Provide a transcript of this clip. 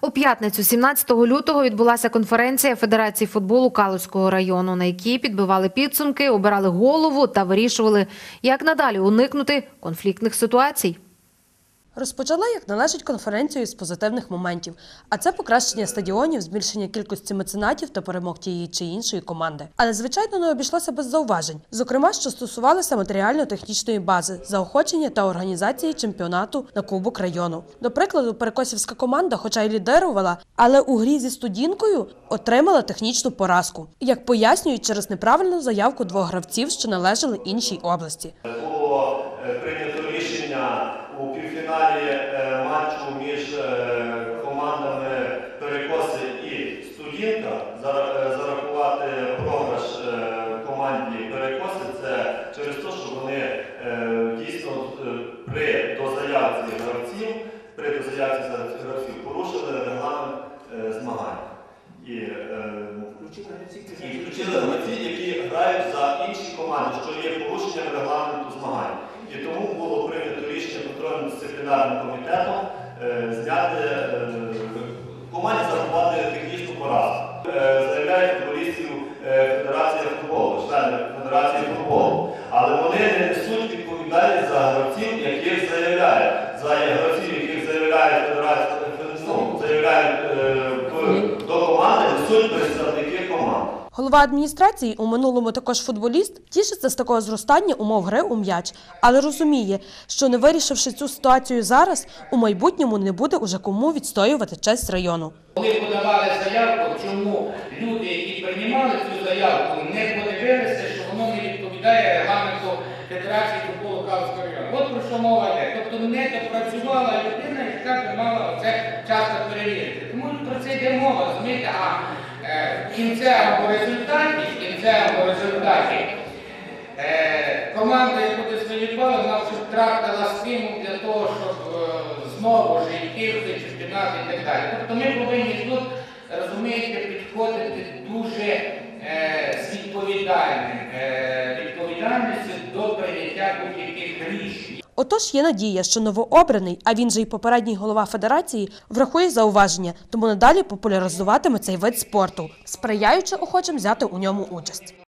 У п'ятницю, 17 лютого, відбулася конференція Федерації футболу Калузького району, на якій підбивали підсумки, обирали голову та вирішували, як надалі уникнути конфліктних ситуацій. Розпочала, як належить, конференцію з позитивних моментів, а це покращення стадіонів, збільшення кількості меценатів та перемог тієї чи іншої команди. Але звичайно не обійшлося без зауважень, зокрема, що стосувалося матеріально-технічної бази, заохочення та організації чемпіонату на Кубок району. До прикладу, перекосівська команда, хоча й лідерувала, але у грі зі студінкою отримала технічну поразку, як пояснюють через неправильну заявку двох гравців, що належали іншій області. Е, прийнято рішення у півфіналі е, матчу між е, командами Перекоси і Студінка зарахувати програш команді Перекоси. Це через те, що вони дійсно при дозаявці гравців, при дозаявці гравців порушили регламент змагань. І, і включили гравці, які грають за команди, що є порушенням регламенту змагань. І тому було прийнято рішення контрольно-дисциплінарним комітетом е, зняти е, команді зарахувати технічну поразку. Е, заявляє футболістів е, Федерація футболу, члени Федерації футболу. Але вони не несуть відповідальність за гравців, яких заявляють. За гравців, яких заявляють Федерація, ну, заявляють е, до команди, несуть представники команд. Голова адміністрації у минулому також футболіст тішиться з такого зростання умов гри у м'яч, але розуміє, що не вирішивши цю ситуацію зараз, у майбутньому не буде уже кому відстоювати честь району. Коли подавали заявку, чому люди, які приймали цю заявку, не подивилися, що воно не відповідає регламенту Федерації футболу Калського району. От про що мова йде. Тобто не допрацювала людина, яка б мала це часто перевірити. Тому про це йде мова, розумієте, в кінцевому результаті, в кінцевому результаті Е, Команда, яку дискваліфікували, вона вже втратила стимул для того, щоб е, знову ж йти в цей чемпіонат і так далі. Тобто ми повинні тут, розумієте, підходити дуже е, з відповідальним, Отож є надія, що новообраний, а він же й попередній голова федерації, врахує зауваження, тому надалі популяризуватиме цей вид спорту, сприяючи охочим взяти у ньому участь.